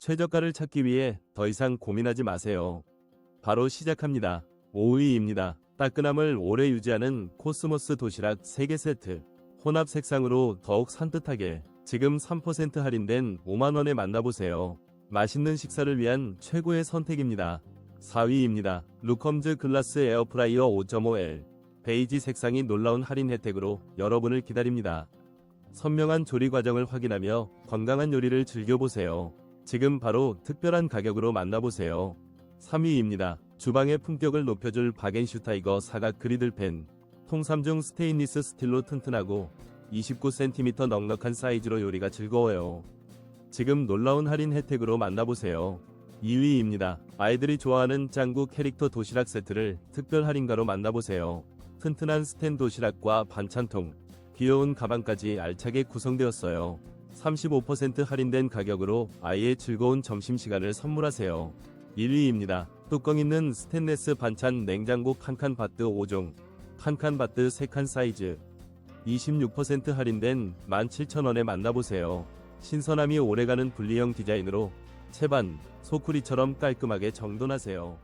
최저가를 찾기 위해 더 이상 고민하지 마세요. 바로 시작합니다. 5위입니다. 따끈함을 오래 유지하는 코스모스 도시락 3개 세트. 혼합 색상으로 더욱 산뜻하게 지금 3% 할인된 5만원에 만나보세요. 맛있는 식사를 위한 최고의 선택입니다. 4위입니다. 루컴즈 글라스 에어프라이어 5.5L. 베이지 색상이 놀라운 할인 혜택으로 여러분을 기다립니다. 선명한 조리 과정을 확인하며 건강한 요리를 즐겨보세요. 지금 바로 특별한 가격으로 만나보세요. 3위입니다. 주방의 품격을 높여줄 바겐슈타이거 사각 그리들 펜. 통 3중 스테인리스 스틸로 튼튼하고 29cm 넉넉한 사이즈로 요리가 즐거워요. 지금 놀라운 할인 혜택으로 만나보세요. 2위입니다. 아이들이 좋아하는 짱구 캐릭터 도시락 세트를 특별 할인가로 만나보세요. 튼튼한 스텐 도시락과 반찬통, 귀여운 가방까지 알차게 구성되었어요. 35% 할인된 가격으로 아이의 즐거운 점심시간을 선물하세요. 1위입니다. 뚜껑 있는 스테인레스 반찬 냉장고 칸칸 바트 5종, 칸칸 바트 3칸 사이즈, 26% 할인된 17,000원에 만나보세요. 신선함이 오래가는 분리형 디자인으로 채반, 소쿠리처럼 깔끔하게 정돈하세요.